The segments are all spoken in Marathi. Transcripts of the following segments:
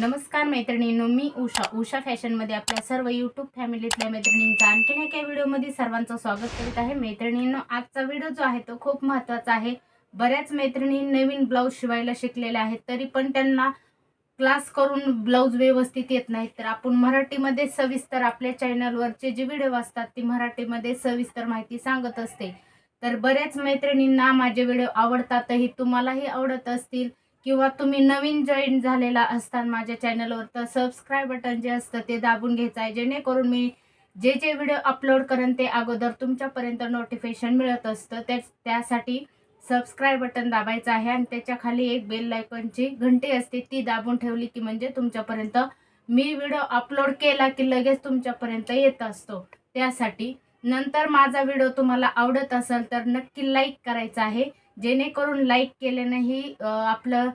नमस्कार मैत्रिणींनो मी उषा. उषा फॅशनमध्ये आपल्या सर्व यूट्यूब फॅमिलीतल्या मैत्रिणींचं आणखीन एका व्हिडिओमध्ये सर्वांचं स्वागत करीत आहे. मैत्रिणींनो आजचा व्हिडिओ जो आहे तो खूप महत्त्वाचा आहे. बऱ्याच मैत्रिणी नवीन ब्लाऊज शिवायला शिकलेल्या आहेत तरी पण त्यांना क्लास करून ब्लाऊज व्यवस्थित येत नाहीत. तर आपण मराठीमध्ये सविस्तर आपल्या चॅनलवरचे जे व्हिडिओ असतात ती मराठीमध्ये सविस्तर माहिती सांगत असते. तर बऱ्याच मैत्रिणींना माझे व्हिडिओ आवडतातही तुम्हालाही आवडत असतील. किंवा तुम्ही नवीन जॉईन झालेला असता माझ्या चॅनलवर तर सबस्क्राईब बटन जे असतं ते दाबून घ्यायचं आहे जेणेकरून मी जे जे व्हिडिओ अपलोड करेन ते अगोदर तुमच्यापर्यंत नोटिफिकेशन मिळत असतं. त्या त्यासाठी सबस्क्राईब बटन दाबायचं आहे आणि त्याच्याखाली एक बेल लायकॉनची घंटी असते ती दाबून ठेवली की म्हणजे तुमच्यापर्यंत मी व्हिडिओ अपलोड केला की लगेच तुमच्यापर्यंत येत असतो. त्यासाठी नंतर माझा व्हिडिओ तुम्हाला आवडत असेल तर नक्की लाईक करायचा आहे. जेणेकरून लाईक केल्यानेही आपलं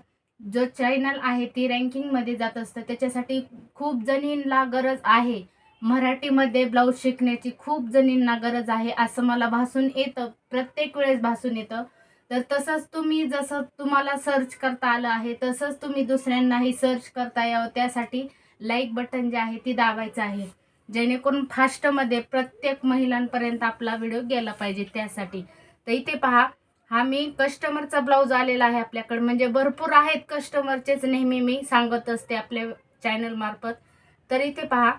जो चॅनल आहे ती रँकिंगमध्ये जात असतं. त्याच्यासाठी खूप जणींना गरज आहे. मराठीमध्ये ब्लाऊज शिकण्याची खूप जणींना गरज आहे असं मला भासून येतं. प्रत्येक वेळेस भासून येतं. तर तसंच तुम्ही जसं तुम्हाला सर्च करता आलं आहे तसंच तुम्ही दुसऱ्यांनाही सर्च करता यावं. त्यासाठी लाईक बटन जे आहे ती दाबायचं आहे. जेणेकरून फास्टमध्ये प्रत्येक महिलांपर्यंत आपला व्हिडिओ गेला पाहिजे त्यासाठी. तर इथे पहा हा मी कस्टमरचा ब्लाऊज आलेला आहे आपल्याकडे. म्हणजे भरपूर आहेत कस्टमरचेच नेहमी मी सांगत असते आपल्या चॅनल मार्फत. तर इथे पहा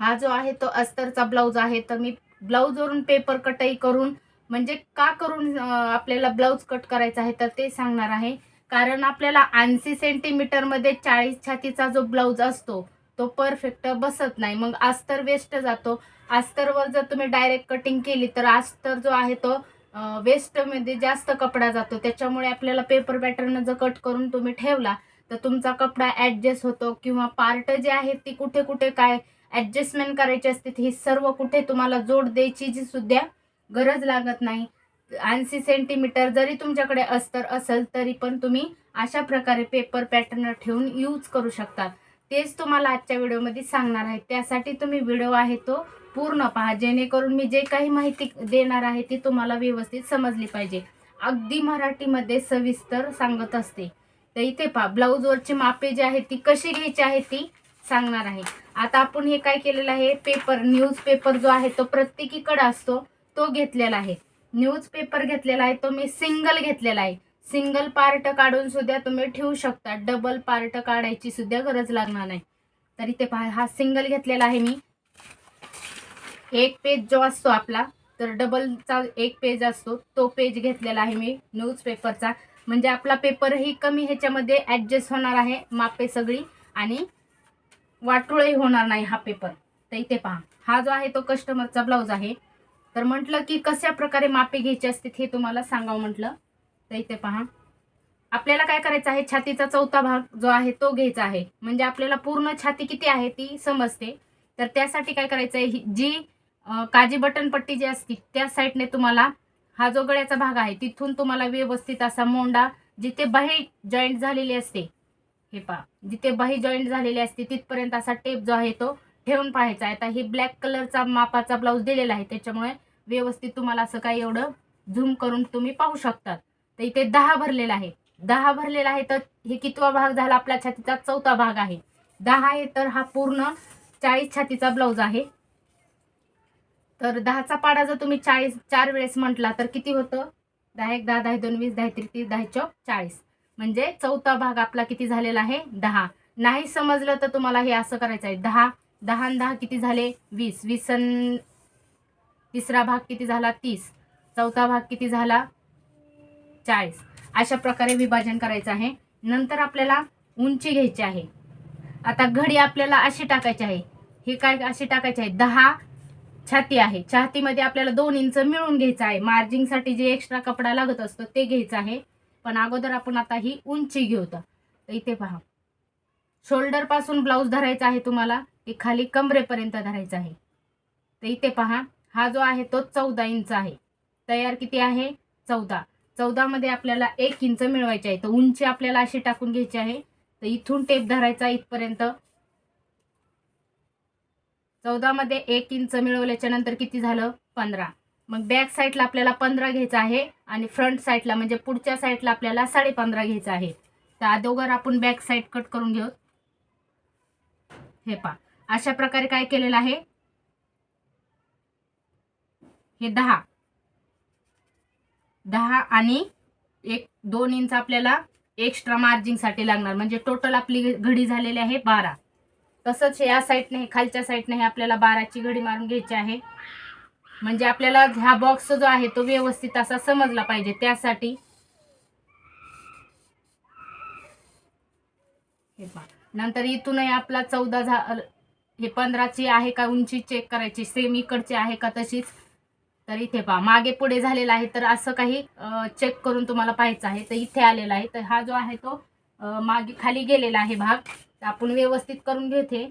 हा जो आहे तो अस्तरचा ब्लाऊज आहे. तर मी ब्लाऊजवरून पेपर कटही करून म्हणजे का करून आपल्याला ब्लाऊज कट करायचा आहे तर ते सांगणार आहे. कारण आपल्याला ऐंशी सेंटीमीटरमध्ये चाळीस छातीचा जो ब्लाऊज असतो तो परफेक्ट बसत नाही. मग अस्तर वेस्ट जातो. अस्तरवर जर तुम्ही डायरेक्ट कटिंग केली तर अस्तर जो आहे तो वेस्टमध्ये जास्त कपडा जातो. त्याच्यामुळे आपल्याला पेपर पॅटर्न जर कट करून तुम्ही ठेवला तर तुमचा कपडा ॲडजस्ट होतो किंवा पार्ट जे आहेत ती कुठे कुठे काय ॲडजस्टमेंट करायची असते ही सर्व कुठे तुम्हाला जोड द्यायची जी सुद्धा गरज लागत नाही. ऐंशी सेंटीमीटर जरी तुमच्याकडे अस्तर असेल तरी पण तुम्ही अशा प्रकारे पेपर पॅटर्न ठेवून यूज करू शकता. तेच तुम्हाला आजच्या व्हिडिओमध्ये सांगणार आहे. त्यासाठी तुम्ही व्हिडिओ आहे तो पूर्ण पहा जेणेकरून मी जे काही माहिती देणार आहे ती तुम्हाला व्यवस्थित समजली पाहिजे. अगदी मराठीमध्ये सविस्तर सांगत असते. तर इथे पहा ब्लाऊजवरची मापे जी आहे ती कशी घ्यायची आहे ती सांगणार आहे. आता आपण हे काय केलेलं आहे पेपर न्यूजपेपर जो आहे तो प्रत्येकीकडे असतो तो घेतलेला आहे. न्यूजपेपर घेतलेला आहे तो मी सिंगल घेतलेला आहे. सिंगल पार्ट काढून सुद्धा तुम्ही ठेवू शकता डबल पार्ट काढायची सुद्धा गरज लागणार नाही. तर इथे पहा हा सिंगल घेतलेला आहे मी. एक पेज जो असतो आपला तर डबलचा एक पेज असतो. तो पेज घेतलेला आहे मी न्यूज पेपरचा म्हणजे आपला पेपरही कमी ह्याच्यामध्ये ॲडजस्ट होणार आहे मापे सगळी आणि वाटोळही होणार नाही हा पेपर तर इथे पहा. हा जो आहे तो कस्टमरचा ब्लाऊज आहे. तर म्हटलं की कशा प्रकारे मापे घ्यायची असते हे तुम्हाला सांगावं म्हटलं. तर इथे पहा. आपल्याला काय करायचं आहे? छातीचा चौथा भाग जो आहे तो घ्यायचा आहे. म्हणजे आपल्याला पूर्ण छाती किती आहे ती समजते. तर त्यासाठी काय करायचं आहे ही- जी काजी बटन पट्टी जी असते त्या साईडने तुम्हाला हा जो गळ्याचा भाग आहे तिथून तुम्हाला व्यवस्थित असा मोंडा जिथे बाही जॉईंट झालेली असते हे पहा जिथे बाही जॉईंट झालेली असते तिथपर्यंत असा टेप जो आहे तो ठेवून पाहायचा आहे. आता हे ब्लॅक कलरचा मापाचा ब्लाऊज दिलेला आहे त्याच्यामुळे व्यवस्थित तुम्हाला असं काही एवढं झूम करून तुम्ही पाहू शकतात. तर इथे दहा भरलेला आहे. दहा भरलेला आहे तर हे कितवा भाग झाला? आपल्या छातीचा चौथा भाग आहे. दहा आहे तर हा पूर्ण चाळीस छातीचा ब्लाऊज आहे. तर दहाचा पाडा जर तुम्ही चाळीस चार वेळेस म्हटला तर किती होतं? दहा एक दहा दहा दोन वीस दहा त्रिक तीस दहा चौक चाळीस. म्हणजे चौथा भाग आपला किती झालेला आहे? दहा. नाही समजलं तर तुम्हाला हे असं करायचं आहे. दहा दहा दहा किती झाले? वीस. वीस तिसरा भाग किती झाला? तीस. चौथा भाग किती झाला? चाळीस. अशा प्रकारे विभाजन करायचं आहे. नंतर आपल्याला उंची घ्यायची आहे. आता घडी आपल्याला अशी टाकायची आहे. हे काय अशी टाकायची आहे? दहा छाती आहे. छातीमध्ये आपल्याला दोन इंच मिळून घ्यायचं आहे. मार्जिंगसाठी जे एक्स्ट्रा कपडा लागत असतो ते घ्यायचं आहे. पण अगोदर आपण आता ही उंची घेऊ तर. इथे पहा. शोल्डरपासून ब्लाऊज धरायचा आहे तुम्हाला. ते खाली कमरेपर्यंत धरायचं आहे. तर इथे पहा. हा जो आहे तो चौदा इंच आहे. तयार किती आहे? चौदा. चौदामध्ये आपल्याला एक इंच मिळवायचे आहे. तर उंची आपल्याला अशी टाकून घ्यायची आहे. तर इथून टेप धरायचा इथपर्यंत. चौदामध्ये एक इंच मिळवल्याच्या नंतर किती झालं? पंधरा. मग बॅक साईडला आपल्याला पंधरा घ्यायचं आहे आणि फ्रंट साईडला म्हणजे पुढच्या साईडला आपल्याला साडे पंधरा घ्यायचं आहे. तर अगोदर आपण बॅक साईड कट करून घेऊ. हे पा अशा प्रकारे काय केलेलं आहे? हे दहा. दहा आणि एक दोन इंच आपल्याला एक्स्ट्रा मार्जिंगसाठी लागणार. म्हणजे टोटल आपली घडी झालेली आहे बारा. तसंच या साईडने हे खालच्या साईडने हे आपल्याला बाराची घडी मारून घ्यायची आहे. म्हणजे आपल्याला ह्या बॉक्स जो आहे तो व्यवस्थित असा समजला पाहिजे. त्यासाठी नंतर इथूनही आपला चौदा झा हे पंधराची आहे का उंची चेक करायची. सेम इकडची आहे का तशीच. तर इथे पहा. मागे पुढे झालेला आहे. तर असं काही चेक करून तुम्हाला पाहायचं आहे. तर इथे आलेला आहे. तर हा जो आहे तो मागे खाली गेलेला आहे भाग. तर आपण व्यवस्थित करून घेते.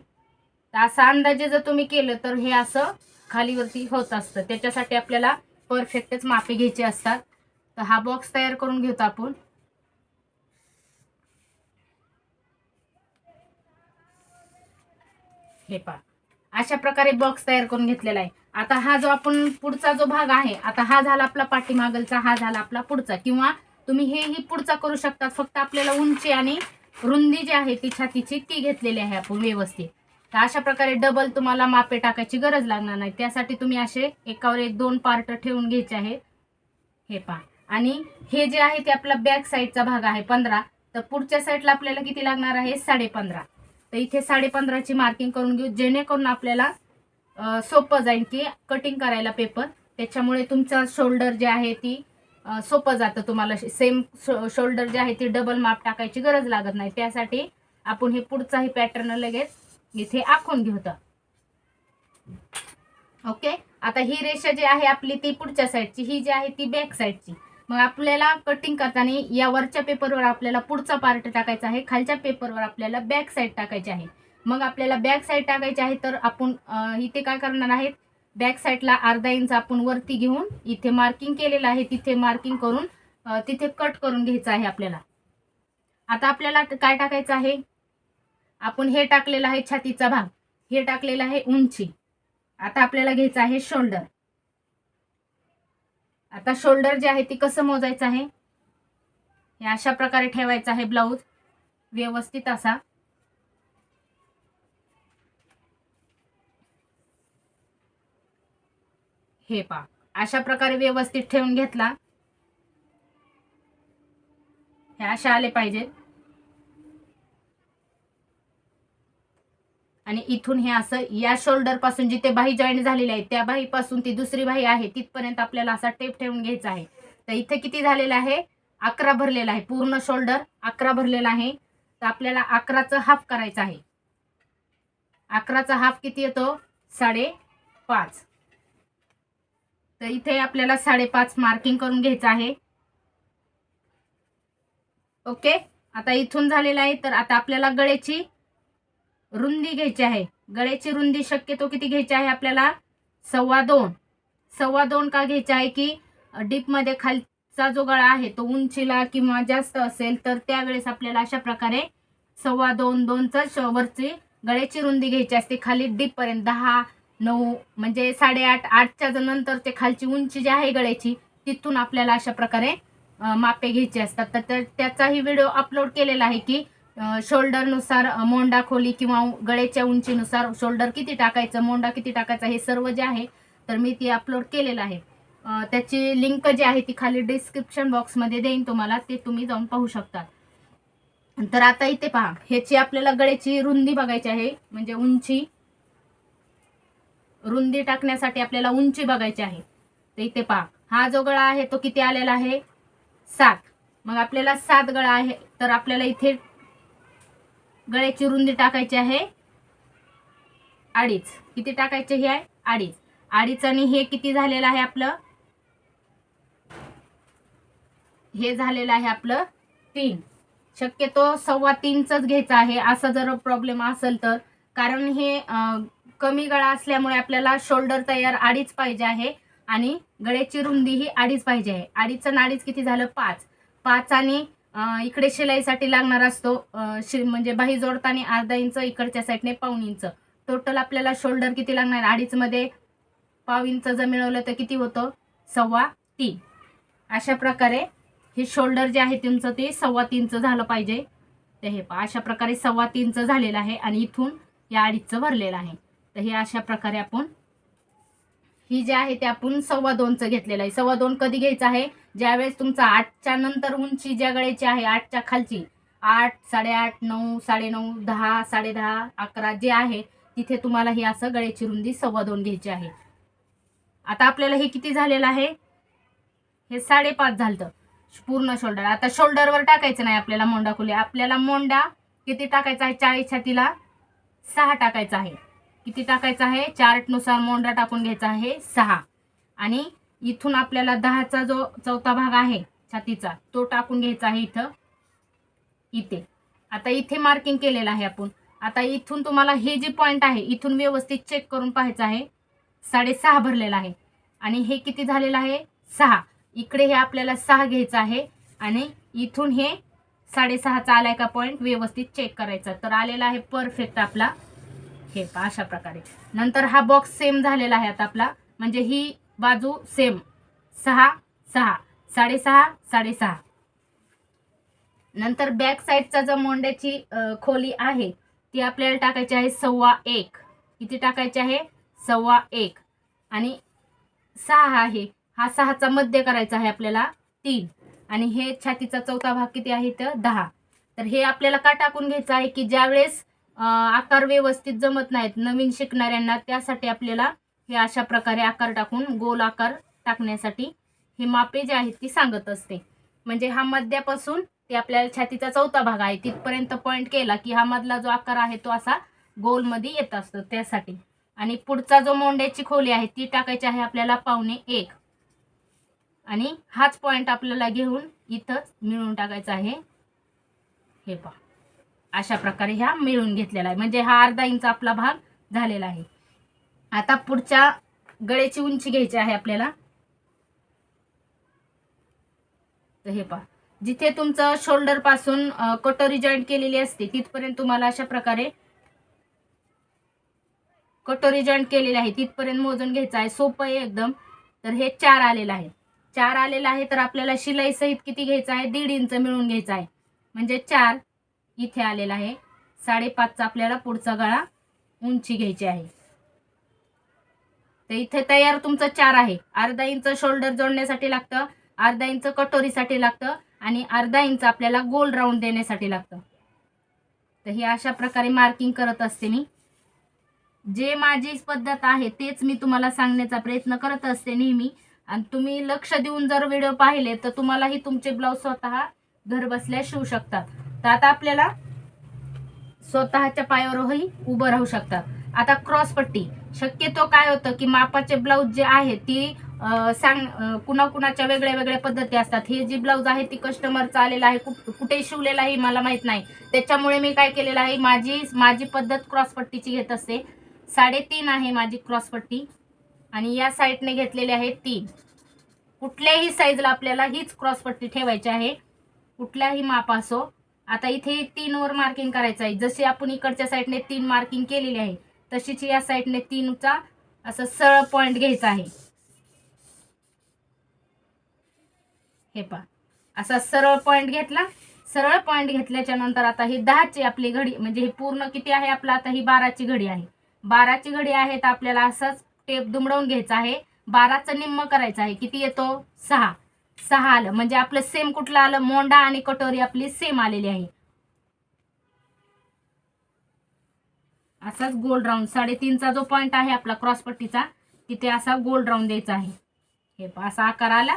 तर असा अंदाजे जर तुम्ही केलं तर हे असं खालीवरती होत असतं. त्याच्यासाठी आपल्याला परफेक्टच मापे घ्यायचे असतात. तर हा बॉक्स तयार करून घेतो आपण. हे पहा. अशा प्रकारे बॉक्स तयार करून घेतलेला आहे. आता हा जो आपण पुढचा जो भाग आहे आता हा झाला आपला पाठीमागलचा हा झाला आपला पुढचा. किंवा तुम्ही हेही पुढचा करू शकतात फक्त आपल्याला उंची आणि रुंदी जी आहे ती छातीची ती घेतलेली आहे आपण व्यवस्थित. तर अशा प्रकारे डबल तुम्हाला मापे टाकायची गरज लागणार नाही. त्यासाठी तुम्ही असे एकावर एक दोन पार्ट ठेवून घ्यायचे आहे हे पहा. आणि हे जे आहे ते आपला बॅक साईडचा भाग आहे पंधरा. तर पुढच्या साईडला आपल्याला किती लागणार आहे? साडे पंधरा तर इथे साडे पंधराची मार्किंग करून घेऊ जेणेकरून आपल्याला सोपं जाईल की कटिंग करायला पेपर त्याच्यामुळे तुमचा शोल्डर जे आहे ती सोपं जातं तुम्हाला. सेम शोल्डर जे आहे ती डबल माप टाकायची गरज लागत नाही. त्यासाठी आपण हे पुढचाही पॅटर्न लगेच इथे आखून घेतो ओके आता ही रेषा जी आहे आपली ती पुढच्या साईडची ही जी आहे ती बॅक साईडची मग आपल्याला कटिंग करताना या वरच्या पेपरवर आपल्याला पुढचा पार्ट टाकायचा आहे. खालच्या पेपरवर आपल्याला बॅक साईड टाकायची आहे. मग आपल्याला बॅक साईड टाकायची आहे तर आपण इथे काय करणार आहेत? बॅक साईडला अर्धा इंच आपण वरती घेऊन इथे मार्किंग केलेलं आहे तिथे मार्किंग करून तिथे कट करून घ्यायचं आहे आपल्याला. आता आपल्याला काय टाकायचं आहे? आपण हे टाकलेलं आहे छातीचा भाग. हे टाकलेलं आहे उंची. आता आपल्याला घ्यायचं आहे शोल्डर आता शोल्डर जे आहे ते कसं मोजायचं आहे? हे अशा प्रकारे ठेवायचं आहे ब्लाऊज व्यवस्थित असा. हे पा अशा प्रकारे व्यवस्थित ठेवून घेतला. हे अशा आले पाहिजे. आणि इथून हे असं या शोल्डरपासून जिथे बाही जॉईन झालेली आहे त्या बाही पासून ती दुसरी बाही आहे तिथपर्यंत आपल्याला असा टेप ठेवून घ्यायचा आहे. तर इथे किती झालेलं आहे? अकरा भरलेला आहे. पूर्ण शोल्डर अकरा भरलेला आहे. तर आपल्याला अकराचं हाफ करायचं आहे. अकराचा हाफ किती येतो? साडे पाच तर इथे आपल्याला साडेपाच मार्किंग करून घ्यायचं आहे. ओके आता इथून झालेलं आहे तर आता आपल्याला गळ्याची रुंदी घ्यायची आहे. गळ्याची रुंदी शक्यतो किती घ्यायची आहे आपल्याला? सव्वा दोन. सव्वा दोन का घ्यायची आहे की डीपमध्ये खालचा जो गळा आहे तो उंचीला किंवा जास्त असेल तर त्यावेळेस आपल्याला अशा प्रकारे सव्वा दोन दोनचा वरची गळ्याची रुंदी घ्यायची असते. खाली डीपपर्यंत दहा नऊ म्हणजे साडेआठ आठच्या नंतर ते खालची उंची जी आहे गळ्याची तिथून आपल्याला अशा प्रकारे मापे घ्यायची असतात. तर त्याचाही व्हिडिओ अपलोड केलेला आहे की शोल्डरनुसार मोंडा खोली किंवा गळ्याच्या उंचीनुसार शोल्डर किती टाकायचं मोंडा किती टाकायचा हे सर्व जे आहे तर मी ती अपलोड केलेलं आहे. त्याची लिंक जी आहे ती खाली डिस्क्रिप्शन बॉक्समध्ये देईन तुम्हाला ते तुम्ही जाऊन पाहू शकता तर आता इथे पहा ह्याची आपल्याला गळ्याची रुंदी बघायची आहे म्हणजे उंची रुंदी टाकण्यासाठी आपल्याला उंची बघायची आहे. तर इथे पहा हा जो गळा आहे तो किती आलेला आहे? सात. मग आपल्याला सात गळा आहे तर आपल्याला इथे गळ्याची रुंदी टाकायची आहे अडीच. किती टाकायचे हे आहे? अडीच. अडीच आणि हे किती झालेलं आहे आपलं? हे झालेलं आहे आपलं तीन. शक्यतो सव्वा तीनच घ्यायचं आहे. असा जर प्रॉब्लेम असेल तर. कारण हे कमी गळा असल्यामुळे आपल्याला शोल्डर तयार अडीच पाहिजे आहे आणि गळ्याची रुंदी ही अडीच पाहिजे आहे. अडीच आणि अडीच किती झालं? पाच. पाच आणि इकडे शिलाईसाठी लागणार असतो शि म्हणजे बाही जोडताना अर्धा इंच इकडच्या साईडने पाऊन इंच. टोटल आपल्याला शोल्डर किती लागणार? अडीचमध्ये पाव इंच जर मिळवलं तर किती होतं? सव्वा तीन. अशा प्रकारे हे शोल्डर जे आहे तुमचं ते सव्वा तीनचं झालं पाहिजे. ते हे पहा अशा प्रकारे सव्वा तीनचं झालेलं आहे आणि इथून या अडीचचं भरलेलं आहे. तर हे अशा प्रकारे आपण ही जे आहे ते आपण सव्वा दोनचं घेतलेलं आहे. सव्वा दोन कधी घ्यायचं आहे? ज्यावेळेस तुमचा आठच्या नंतर उंची ज्या गळ्याची आहे आठच्या खालची. आठ साडेआठ नऊ साडेनऊ दहा साडेदहा अकरा जे आहे तिथे तुम्हाला ही असं गळ्याची रुंदी सव्वा दोन घ्यायची आहे. आता आपल्याला हे किती झालेलं आहे? हे साडेपाच झालं पूर्ण शोल्डर. आता शोल्डरवर टाकायचं नाही आपल्याला मोंडा खुले. आपल्याला मोंडा किती टाकायचा आहे? चाळीस छातीला सहा टाकायचा आहे. किती टाकायचा आहे? चार्टनुसार मोंडा टाकून घ्यायचा आहे सहा. आणि इथून आपल्याला दहाचा जो चौथा भाग आहे छातीचा तो टाकून घ्यायचा आहे इथं. इथे. आता इथे मार्किंग केलेलं आहे आपण. आता इथून तुम्हाला हे जे पॉईंट आहे इथून व्यवस्थित चेक करून पाहायचं आहे. साडेसहा भरलेला आहे. आणि हे किती झालेलं आहे? सहा. इकडे हे आपल्याला सहा घ्यायचं आहे. आणि इथून हे साडेसहाचा आलाय का पॉईंट व्यवस्थित चेक करायचा. तर आलेला आहे परफेक्ट आपला. हे पहा अशा प्रकारे. नंतर हा बॉक्स सेम झालेला आहे आता आपला. म्हणजे ही बाजू सेम सहा सहा. साडेसहा साडेसहा. नंतर बॅक साईडचा जो मोंड्याची खोली आहे ती आपल्याला टाकायची आहे सव्वा एक. किती टाकायची आहे? सव्वा एक. आणि सहा आहे. हा सहाचा मध्य करायचा आहे आपल्याला तीन. आणि हे छातीचा चौथा भाग किती आहे? तर दहा. तर हे आपल्याला का टाकून घ्यायचं आहे? की ज्यावेळेस आकार व्यवस्थित जमत नाहीत. नवीन शिकणाऱ्यांना त्यासाठी आपल्याला हे अशा प्रकारे आकार टाकून गोल आकार टाकण्यासाठी हे मापे जे आहेत ती सांगत असते. म्हणजे हा मध्यापासून ते आपल्याला छातीचा चौथा भाग आहे. तिथपर्यंत पॉईंट केला की हा मधला जो आकार आहे तो असा गोलमध्ये येत असतो त्यासाठी. आणि पुढचा जो मोंड्याची खोली आहे ती टाकायची आहे आपल्याला पावणे एक. आणि हाच पॉईंट आपल्याला घेऊन इथंच मिळून टाकायचा आहे. हे पहा. अशा प्रकारे ह्या मिळून घेतलेला आहे. म्हणजे हा अर्धा इंच आपला भाग झालेला आहे. आता पुढच्या गळ्याची उंची घ्यायची आहे आपल्याला. तर हे पहा. जिथे तुमचं शोल्डरपासून कटोरी जॉईंट केलेली असते तिथपर्यंत तुम्हाला अशा प्रकारे कटोरी जॉईंट केलेली आहे. तिथपर्यंत मोजून घ्यायचं आहे. सोपं आहे एकदम. तर हे चार आलेलं आहे. चार आलेलं आहे तर आपल्याला शिलाई सहित किती घ्यायचं आहे? दीड इंच मिळून घ्यायचं आहे. म्हणजे चार इथे आलेला आहे. साडेपाचचा आपल्याला पुढचा गळा उंची घ्यायची आहे. तर इथे तयार तुमचं चार आहे. अर्धा इंच शोल्डर जोडण्यासाठी लागतं. अर्धा इंच कटोरीसाठी लागतं. आणि अर्धा इंच आपल्याला गोल राऊंड देण्यासाठी लागतं. तर हे अशा प्रकारे मार्किंग करत असते मी. जे माझी पद्धत आहे तेच मी तुम्हाला सांगण्याचा प्रयत्न करत असते नेहमी. आणि तुम्ही लक्ष देऊन जर व्हिडिओ पाहिले तर तुम्हालाही तुमचे ब्लाऊज स्वतः घर बसल्या शिवू शकतात. तर आता आपल्याला स्वतःच्या पायावरही उभं राहू शकतात आता क्रॉस पट्टी. शक्यतो काय होतं की मापाचे ब्लाऊज जे आहे ती सांग कुणाकुणाच्या वेगळ्या वेगळ्या पद्धती असतात. हे जी ब्लाऊज आहे ती कस्टमरचं आलेलं आहे कुठ कुठे शिवलेला आहे मला माहीत नाही. त्याच्यामुळे मी काय केलेलं आहे माझी माझी पद्धत क्रॉसपट्टीची घेत असते. साडेतीन आहे माझी क्रॉसपट्टी आणि या साईडने घेतलेली आहे तीन कुठल्याही साईजला आपल्याला हीच क्रॉसपट्टी ठेवायची आहे. कुठल्याही माप असो. आता इथे तीनवर मार्किंग करायचं आहे. जशी आपण इकडच्या साईडने तीन मार्किंग केलेली आहे तशीच या साईडने तीनचा असं सरळ पॉईंट घ्यायचा आहे. हे पहा. असा सरळ पॉईंट घेतला. सरळ पॉईंट घेतल्याच्या नंतर आता ही दहाची आपली घडी म्हणजे ही पूर्ण किती आहे आपला? आता ही बाराची घडी आहे. बाराची घडी आहे तर आपल्याला असंच टेप दुमडवून घ्यायचा आहे. बाराचं निम्म करायचं आहे. किती येतो? सहा. सहा आलं. म्हणजे आपलं सेम कुठलं आलं? मोंडा आणि कटोरी आपली सेम आलेली आहे. असाच गोल राऊंड साडेतीनचा जो पॉईंट आहे आपला क्रॉस पट्टीचा तिथे असा गोल राऊंड द्यायचा आहे. हे असा आकार आला.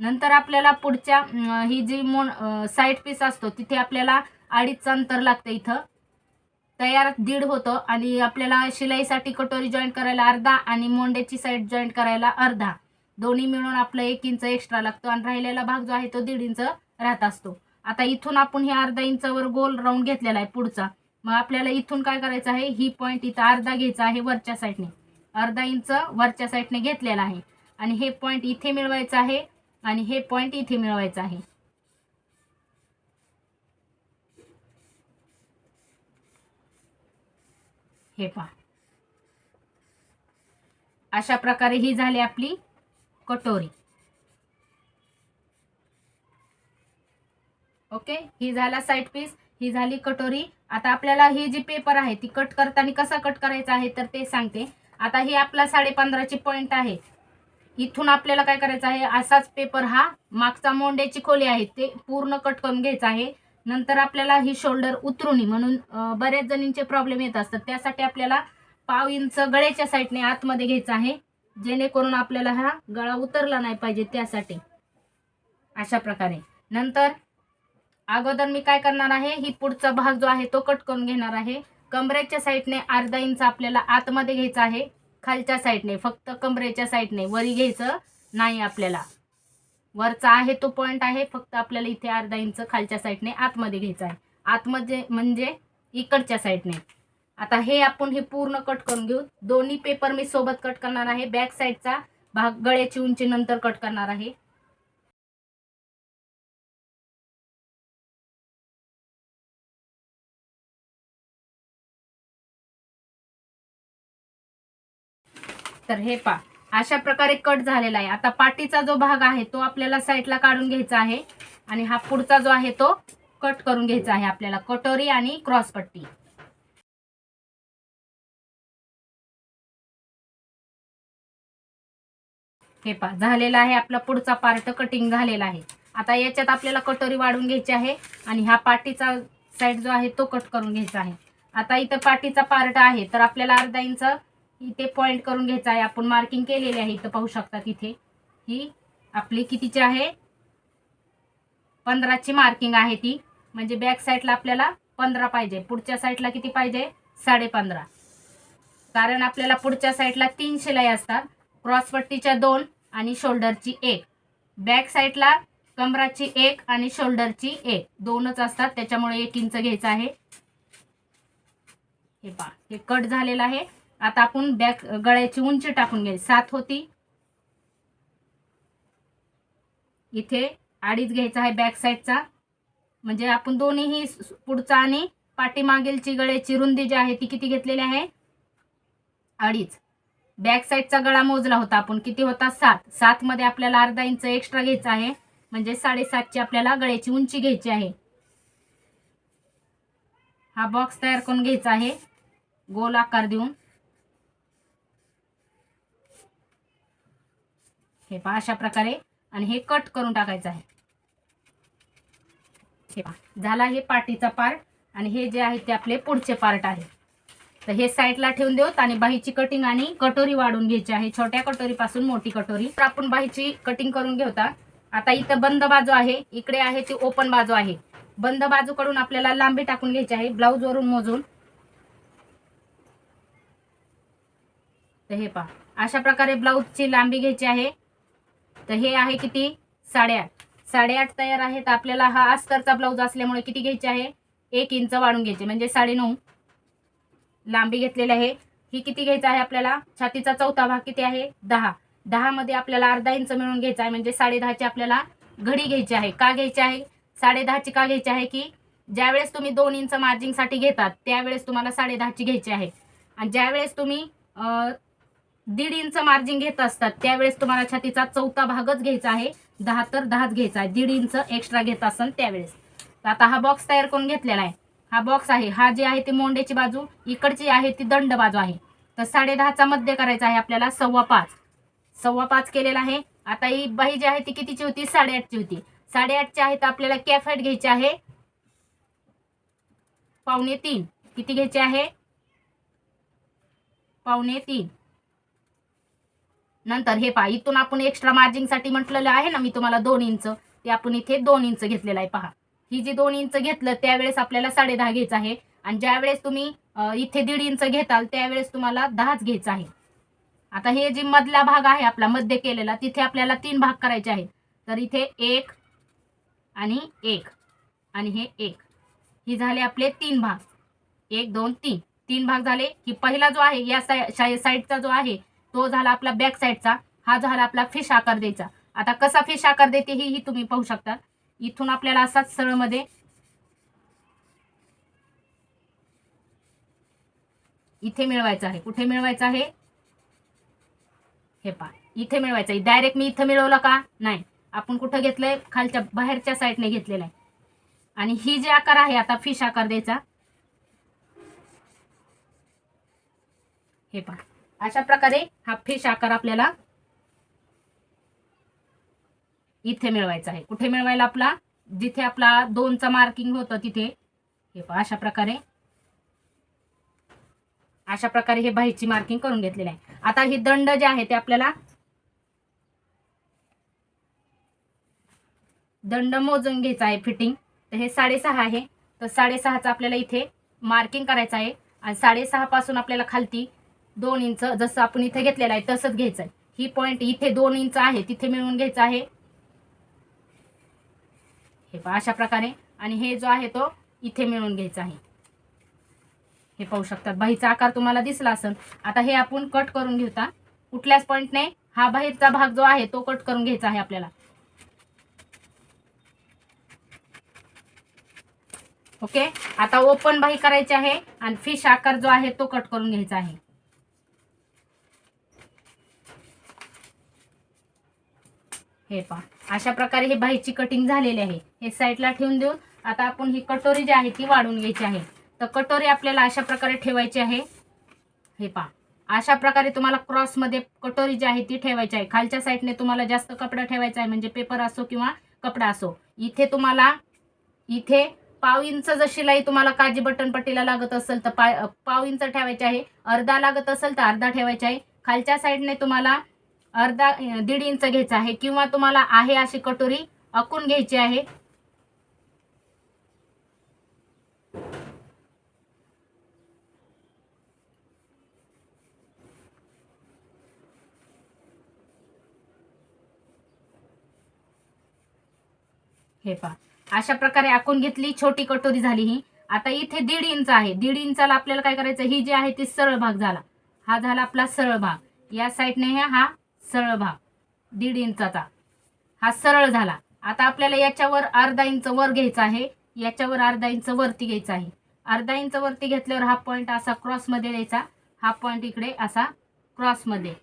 नंतर आपल्याला पुढच्या ही जी मोन साईड पीस असतो तिथे आपल्याला अडीचचं अंतर लागतं इथं. तयार दीड होतं आणि आपल्याला शिलाईसाठी कटोरी जॉईंट करायला अर्धा आणि मोंड्याची साईड जॉईंट करायला अर्धा. दोन्ही मिळून आपलं एक इंच एक्स्ट्रा लागतो आणि राहिलेला भाग जो आहे तो दीड इंच राहत असतो. आता इथून आपण हे अर्धा इंचावर गोल राऊंड घेतलेला आहे पुढचा. मग आपल्याला इथून काय करायचं आहे? ही पॉईंट इथं अर्धा घ्यायचा आहे वरच्या साईडने अर्धा इंच वरच्या साईडने घेतलेला आहे. आणि हे पॉईंट इथे मिळवायचं आहे आणि हे पॉईंट इथे मिळवायचं आहे. हे पहा. अशा प्रकारे ही झाली आपली कटोरी. ओके ही झाला साईड पीस ही झाली कटोरी. आता आपल्याला ही जी पेपर आहे ती कट करताना कसा कट करायचा आहे तर ते सांगते. आता हे आपला साडे पंधराची पॉईंट आहे. इथून आपल्याला काय करायचं आहे असाच पेपर हा मागचा मोंड्याची खोली आहे ते पूर्ण कट करून घ्यायचा आहे. नंतर आपल्याला ही शोल्डर उतरुनी म्हणून बऱ्याच जणींचे प्रॉब्लेम येत असतात. त्यासाठी आपल्याला पाव इंच गळ्याच्या साईडने आतमध्ये घ्यायचं आहे. जेणेकरून आपल्याला हा गळा उतरला नाही पाहिजे त्यासाठी. अशा प्रकारे. नंतर अगोदर मी काय करणार आहे ही पुढचा भाग जो आहे तो कट करून घेणार आहे. कमरेच्या साईडने अर्धा इंच आपल्याला आतमध्ये घ्यायचा आहे. खालच्या साईडने फक्त कमरेच्या साईडने. वरी घ्यायचं नाही आपल्याला. वरचा आहे तो पॉईंट आहे फक्त आपल्याला इथे अर्धा इंच खालच्या साईडने आतमध्ये घ्यायचा आहे. आतमध्ये म्हणजे इकडच्या साईडने. आता हे आपण हे पूर्ण कट करून घेऊ. दोन्ही पेपर मी सोबत कट करणार आहे. बॅक साईडचा भाग गळ्याची उंची नंतर कट करणार आहे. तर हे पा अशा प्रकारे कट झालेला आहे. आता पाठीचा जो भाग आहे तो आपल्याला साईडला काढून घ्यायचा आहे. आणि हा पुढचा जो आहे तो कट करून घ्यायचा आहे आपल्याला. कटोरी आणि क्रॉस हे पा झालेला आहे आपला पुढचा पार्ट कटिंग झालेला आहे. आता याच्यात आपल्याला कटोरी वाढून घ्यायची आहे आणि हा पाठीचा साईड जो आहे तो कट करून घ्यायचा आहे. आता इथं पाठीचा पार्ट आहे तर आपल्याला अर्धा इंच इथे पॉइंट करून घ्यायचा आहे. आपण मार्किंग केलेली आहे इथं पाहू शकता तिथे. ही आपली कितीची आहे? पंधराची मार्किंग आहे ती. म्हणजे बॅक साईडला आपल्याला पंधरा पाहिजे. पुढच्या साईडला किती पाहिजे? साडेपंधरा. कारण आपल्याला पुढच्या साईडला तीन शिलाई असतात. क्रॉसपट्टीच्या दोन आणि शोल्डरची एक. बॅक साईडला कमराची एक आणि शोल्डरची एक. दोनच असतात त्याच्यामुळे एक इंच घ्यायचं आहे. हे पा हे कट झालेलं आहे. आता आपण बॅक गळ्याची उंची टाकून घ्यायची. सात होती. इथे अडीच घ्यायचा आहे बॅक साईडचा. म्हणजे आपण दोन्हीही पुढचा आणि पाठीमागीलची गळ्याची रुंदी जी आहे ती किती घेतलेली आहे? अडीच. बॅक साईडचा गळा मोजला होता. आपण किती होता? सात. सात मध्ये आपल्याला अर्धा इंच एक्स्ट्रा घ्यायचा आहे. म्हणजे साडेसातची आपल्याला गळ्याची उंची घ्यायची आहे. हा बॉक्स तयार करून घ्यायचा आहे. गोल आकार देऊन. हे पहा अशा प्रकारे. आणि हे कट करून टाकायचं आहे. हे पहा. झाला हे पाठीचा पार्ट आणि हे जे आहे ते आपले पुढचे पार्ट आहे. तर हे साईडला ठेवून देऊत आणि बाहीची कटिंग आणि कटोरी वाढून घ्यायची आहे. छोट्या कटोरीपासून मोठी कटोरी. तर आपण बाहीची कटिंग करून घेऊता आता. इथं बंद बाजू आहे. इकडे आहे ती ओपन बाजू आहे. बंद बाजूकडून आपल्याला लांबी टाकून घ्यायची आहे. ब्लाऊज वरून मोजून. तर हे पहा. अशा प्रकारे ब्लाऊजची लांबी घ्यायची आहे. तर हे आहे किती? साडेआठ. साडेआठ तयार आहे तर आपल्याला हा अस्तरचा ब्लाऊज असल्यामुळे किती घ्यायचे आहे? एक इंच वाढून घ्यायचे. म्हणजे साडेनऊ. लांबी घेतलेली आहे. ही किती घ्यायचं आहे आपल्याला? छातीचा चौथा भाग किती आहे? दहा. दहा मध्ये आपल्याला अर्धा इंच मिळून घ्यायचा आहे. म्हणजे साडे दहाची आपल्याला घडी घ्यायची आहे. का घ्यायची आहे? साडे दहाची का घ्यायची आहे? की ज्यावेळेस तुम्ही दोन इंच मार्जिंगसाठी घेतात त्यावेळेस तुम्हाला साडे दहाची घ्यायची आहे. आणि ज्यावेळेस तुम्ही दीड इंच मार्जिन घेत असतात त्यावेळेस तुम्हाला छातीचा चौथा भागच घ्यायचा आहे. दहा तर दहाच घ्यायचा आहे. दीड इंच एक्स्ट्रा घेत असाल त्यावेळेस. आता हा बॉक्स तयार करून घेतलेला आहे. हा बॉक्स आहे. हा जे आहे ते मोंड्याची बाजू इकडची आहे ती दंड बाजू आहे. तर साडे दहाचा मध्य करायचा आहे आपल्याला सव्वा पाच. सव्वा पाच केलेला आहे. आता ही बाही जी आहे ती कितीची होती? साडेआठची होती. साडेआठची आहे तर आपल्याला कॅफेट घ्यायची आहे. पावणे तीन. किती घ्यायचे आहे? पावणे तीन. नंतर हे पहा इथून आपण एक्स्ट्रा मार्जिंगसाठी म्हटलेलं आहे ना मी तुम्हाला दोन इंच. ते आपण इथे दोन इंच घेतलेलं आहे पहा. ही जी दोन इंच घेतलं त्यावेळेस आपल्याला साडे दहा घ्यायचं आहे. आणि ज्यावेळेस तुम्ही इथे दीड इंच घेताल त्यावेळेस तुम्हाला दहाच घ्यायचं आहे. आता हे जे मधला भाग आहे आपला मध्य केलेला तिथे आपल्याला तीन भाग करायचे आहेत. तर इथे एक आणि एक आणि हे एक. ही झाले आपले तीन भाग. एक दोन तीन. तीन भाग झाले की पहिला जो आहे या साई साईडचा जो आहे तो झाला आपला बॅक साईडचा. हा झाला आपला फिश आकार द्यायचा. आता कसा फिश आकार देते ही ही तुम्ही पाहू शकता. इथून आपल्याला असाच सरळमध्ये इथे मिळवायचं आहे. कुठे मिळवायचं आहे? हे पहा. इथे मिळवायचं आहे. डायरेक्ट मी इथं मिळवलं का? नाही. आपण कुठं घेतलंय? खालच्या बाहेरच्या साईडने घेतलेलं आहे. आणि ही जे आकार आहे आता फिश आकार द्यायचा. हे पहा. अशा प्रकारे हा फिश आकार आपल्याला इथे मिळवायचा आहे. कुठे मिळवायला आपला? जिथे आपला दोनचं मार्किंग होतं तिथे. हे पहा अशा प्रकारे. अशा प्रकारे हे बाहीची मार्किंग करून घेतलेले आहे. आता ही दंड जे आहे ते आपल्याला दंड मोजून घ्यायचा आहे फिटिंग तर हे साडेसहा आहे. तर साडेसहाचं आपल्याला इथे मार्किंग करायचं आहे. आणि साडेसहा पासून आपल्याला खालती दोन इंच जसं आपण इथे घेतलेलं आहे तसंच घ्यायचं आहे. ही पॉईंट इथे दोन इंच आहे तिथे मिळवून घ्यायचं आहे. हे पहा अशा प्रकारे. आणि हे जो आहे तो इथे मिळून घ्यायचा आहे. हे पाहू शकतात. बाहीचा आकार तुम्हाला दिसला असेल. आता हे आपण कट करून घेऊता. कुठल्याच पॉईंटने हा बाहेरचा भाग जो आहे तो कट करून घ्यायचा आहे आपल्याला. ओके आता ओपन बाही करायची आहे आणि फिश आकार जो आहे तो कट करून घ्यायचा आहे. हे पहा. अशा प्रकारे हे बाहीची कटिंग झालेली आहे. हे साईडला ठेवून देऊन आता आपण ही कटोरी जी आहे ती वाढून घ्यायची आहे. तर कटोरी आपल्याला अशा प्रकारे ठेवायची आहे. हे पहा. अशा प्रकारे तुम्हाला क्रॉसमध्ये कटोरी जी आहे ती ठेवायची आहे. खालच्या साईडने तुम्हाला जास्त कपडा ठेवायचा आहे म्हणजे पेपर असो किंवा कपडा असो. इथे तुम्हाला इथे पाव इंच जर शिलाई तुम्हाला काजी बटन पट्टीला लागत असेल तर पा पाव इंच ठेवायचे आहे. अर्धा लागत असेल तर अर्धा ठेवायचा आहे. खालच्या साईडने तुम्हाला अर्धा दीड इंच घ्यायचा आहे किंवा तुम्हाला आहे अशी कटोरी आखून घ्यायची आहे. हे पहा अशा प्रकारे आखून घेतली छोटी कटोरी झाली ही. आता इथे दीड इंच आहे. दीड इंचाला आपल्याला काय करायचं? ही जी आहे ती सरळ भाग झाला. हा झाला आपला सरळ भाग. या साईडने हा सरळ भाग. दीड इंचाचा. हा सरळ झाला. आता आपल्याला याच्यावर अर्धा इंच वर घ्यायचा आहे. याच्यावर अर्धा इंच वरती घ्यायचा आहे. अर्धा इंच वरती घेतल्यावर हा पॉईंट असा क्रॉसमध्ये द्यायचा. हा पॉईंट इकडे असा क्रॉसमध्ये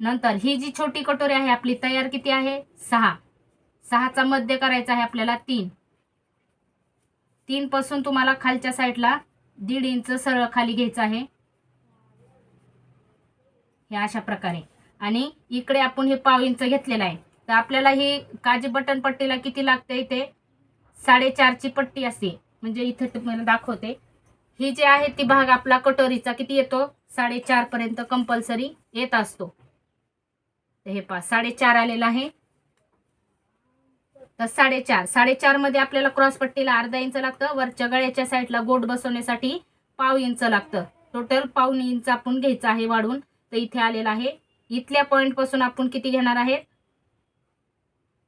नंतर ही जी छोटी कटोरी आहे आपली तयार किती आहे? सहा. सहाचा मध्य करायचा आहे आपल्याला तीन. तीनपासून तुम्हाला खालच्या साईडला दीड इंच सरळ खाली घ्यायचं आहे. हे अशा प्रकारे. आणि इकडे आपण हे पाव इंच घेतलेलं आहे. तर आपल्याला ही काजी बटन पट्टीला किती लागते इथे? साडेचारची पट्टी असते. म्हणजे इथे तुम्हाला दाखवते. ही जी आहे ती भाग आपला कटोरीचा किती येतो? साडेचार पर्यंत कंपल्सरी येत असतो. हे पा साडेचार आलेला आहे. तर साडेचार. साडेचारमध्ये आपल्याला क्रॉस पट्टीला अर्धा इंच लागतं. वरच्या गळ्याच्या साईडला गोट बसवण्यासाठी पाव इंच लागतं. टोटल पाऊन इंच आपण घ्यायचं आहे वाढून. तर इथे आलेला आहे. इथल्या पॉईंटपासून आपण किती घेणार आहे?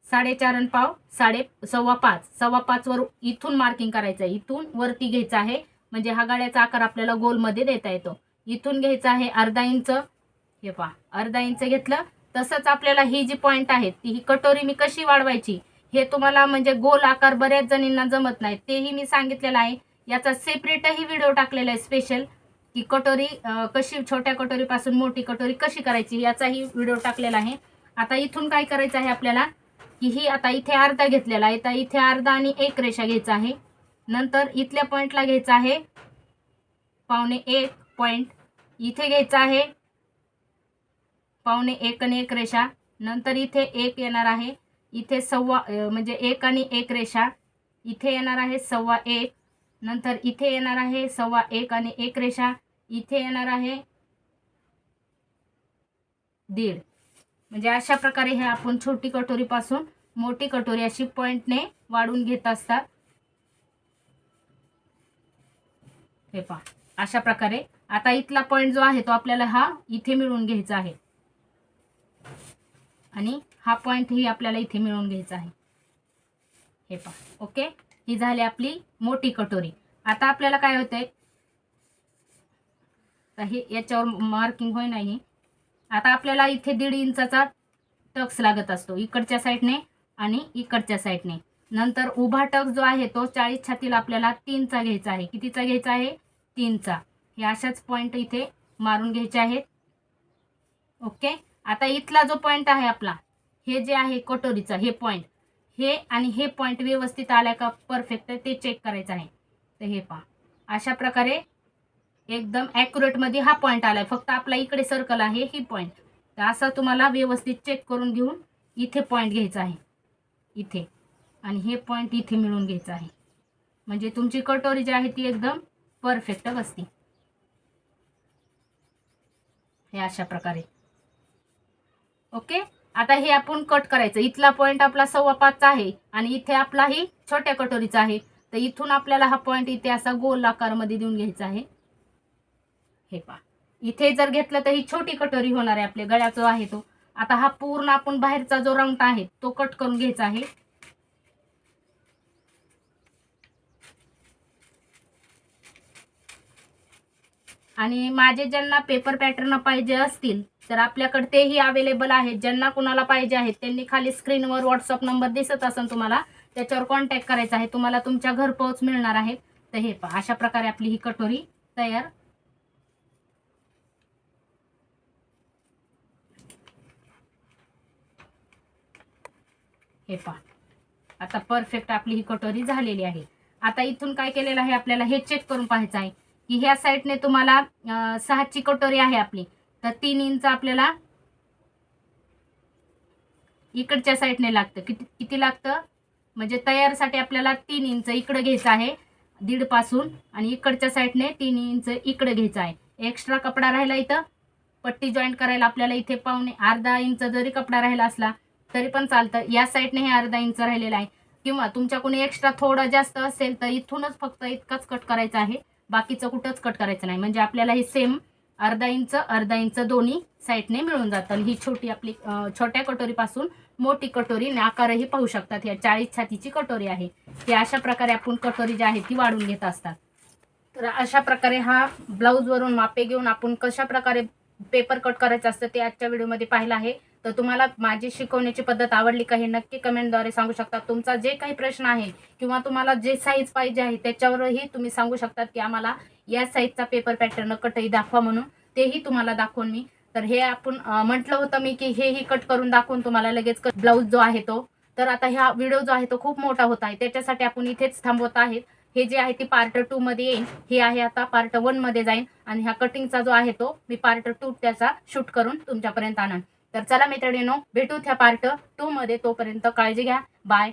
साडेचार आणि पाव साडे सव्वा पाच. सव्वा पाचवर इथून मार्किंग करायचं आहे. इथून वरती घ्यायचं आहे. म्हणजे हा गाड्याचा आकार आपल्याला गोलमध्ये देता येतो. इथून घ्यायचा आहे अर्धा इंच. हे पहा अर्धा इंच घेतलं. तसंच आपल्याला ही जी पॉईंट आहे ती ही कटोरी मी कशी वाढवायची? हे तुम्हाला म्हणजे गोल आकार बऱ्याच जणींना जमत नाही. तेही मी सांगितलेलं आहे. याचा सेपरेटही व्हिडिओ टाकलेला आहे स्पेशल की कटोरी कशी छोट्या कटोरीपासून मोठी कटोरी कशी करायची याचाही व्हिडिओ टाकलेला आहे. आता इथून काय करायचं आहे आपल्याला की ही आता इथे अर्धा घेतलेला आहे. तर इथे अर्धा आणि एक रेषा घ्यायचा आहे. नंतर इथल्या पॉईंटला घ्यायचा आहे. पावणे एक पॉईंट इथे घ्यायचा आहे. पावणे एक आणि एक रेषा. नंतर इथे एक येणार आहे. इथे सव्वा म्हणजे एक आणि एक रेषा. इथे येणार आहे सव्वा एक. नंतर इथे येणार आहे सव्वा एक आणि एक रेषा. इथे येणार आहे दीड. म्हणजे अशा प्रकारे हे आपण छोटी कटोरीपासून मोठी कटोरी अशी पॉईंटने वाढून घेत असतात. हे पहा अशा प्रकारे. आता इथला पॉईंट जो आहे तो आपल्याला हा इथे मिळवून घ्यायचा आहे. आणि हा पॉईंट ही आपल्याला इथे मिळवून घ्यायचा आहे. हे पहा ओके ही झाली आपली मोठी कटोरी. आता आपल्याला काय होतंय? तर हे याच्यावर मार्किंग होई नाही. आता आपल्याला इथे दीड इंचाचा टक्स लागत असतो. इकडच्या साईडने आणि इकडच्या साईडने नंतर उभा टक्स जो आहे तो चाळीस छातील आपल्याला तीनचा घ्यायचा आहे. कितीचा घ्यायचा आहे? तीनचा. हे अशाच पॉईंट इथे मारून घ्यायचे आहेत. ओके आता इथला जो पॉईंट आहे आपला हे जे आहे कटोरीचा हे पॉईंट हे आणि हे पॉईंट व्यवस्थित आल्या का परफेक्ट ते चेक करायचं आहे. तर हे पहा. अशा प्रकारे एकदम ॲक्युरेटमध्ये हा पॉईंट आला आहे फक्त आपला इकडे सर्कल आहे ही पॉईंट तर असं तुम्हाला व्यवस्थित चेक करून घेऊन इथे पॉईंट घ्यायचा आहे. इथे. आणि हे पॉईंट इथे मिळून घ्यायचं आहे. म्हणजे तुमची कटोरी जी आहे ती एकदम परफेक्ट बसते हे अशा प्रकारे. ओके आता हे आपण कट करायचं. इथला पॉईंट आपला सव्वा पाचचा आहे आणि इथे आपलाही छोट्या कटोरीचा आहे. तर इथून आपल्याला हा पॉईंट इथे असा गोल आकारमध्ये देऊन घ्यायचा आहे. हे पहा. इथे जर घेतलं तर ही छोटी कटोरी होणार आहे आपल्या गळ्याचं जो आहे तो. आता हा पूर्ण आपण बाहेरचा जो राऊंड आहे तो कट करून घ्यायचा आहे. आणि माझे ज्यांना पेपर पॅटर्न पाहिजे असतील तर आपल्याकडे तेही अवेलेबल आहेत. ज्यांना कुणाला पाहिजे आहेत त्यांनी खाली स्क्रीनवर व्हॉट्सअप नंबर दिसत असेल तुम्हाला त्याच्यावर कॉन्टॅक्ट करायचा आहे. तुम्हाला तुमच्या घरपोच मिळणार आहे. तर हे पहा अशा प्रकारे आपली ही कटोरी तयार हे पहा. आता परफेक्ट आपली ही कटोरी झालेली आहे. आता इथून काय केलेलं आहे आपल्याला हे चेक करून पाहायचं आहे. की ह्या साईडने तुम्हाला सहाची कटोरी आहे आपली. तर तीन इंच आपल्याला इकडच्या साईडने लागतं. किती किती लागतं? म्हणजे तयारसाठी आपल्याला तीन इंच इकडं घ्यायचं आहे दीडपासून आणि इकडच्या साईडने तीन इंच इकडं घ्यायचं आहे. एक्स्ट्रा कपडा राहिला इथं. पट्टी जॉईंट करायला आपल्याला इथे पावणे अर्धा इंच जरी कपडा राहिला असला तरी पण चालतं. या साईडने हे अर्धा इंच राहिलेला आहे. किंवा तुमच्या कोणी एक्स्ट्रा थोडं जास्त असेल तर इथूनच फक्त इतकंच कट करायचं आहे. बाकीचं कुठंच कट करायचं नाही. म्हणजे आपल्याला हे सेम अर्धा इंच अर्धा इंच दोन्ही साईडने मिळून जातं. ही छोटी आपली छोट्या कटोरीपासून मोठी कटोरी आणि आकारही पाहू शकतात. या चाळीस छातीची कटोरी आहे. ती अशा प्रकारे आपण कटोरी जी आहे ती वाढून घेत असतात. तर अशा प्रकारे हा ब्लाऊजवरून मापे घेऊन आपण कशा प्रकारे पेपर कट करायचं असतं ते आजच्या व्हिडिओमध्ये पाहिलं आहे. तर तुम्हाला माझी शिकवण्याची पद्धत आवडली का हे नक्की कमेंटद्वारे सांगू शकता. तुमचा जे काही प्रश्न आहे किंवा तुम्हाला जे साईज पाहिजे आहे त्याच्यावरही तुम्ही सांगू शकतात की आम्हाला या साईजचा पेपर पॅटर्न कटही दाखवा म्हणून. तेही तुम्हाला दाखवून मी. तर हे आपण म्हटलं होतं मी की हेही कट करून दाखवून तुम्हाला लगेच कट ब्लाऊज जो आहे तो. तर आता ह्या व्हिडिओ जो आहे तो खूप मोठा होत आहे. त्याच्यासाठी आपण इथेच थांबवत आहेत. हे जे आहे ती पार्ट टू मध्ये येईल हे आहे आता पार्ट वनमध्ये जाईल आणि ह्या कटिंगचा जो आहे तो मी पार्ट टू त्याचा शूट करून तुमच्यापर्यंत आणन. तर चला मैत्रिणींनो भेटू ह्या पार्ट टू मध्ये. तोपर्यंत काळजी घ्या. बाय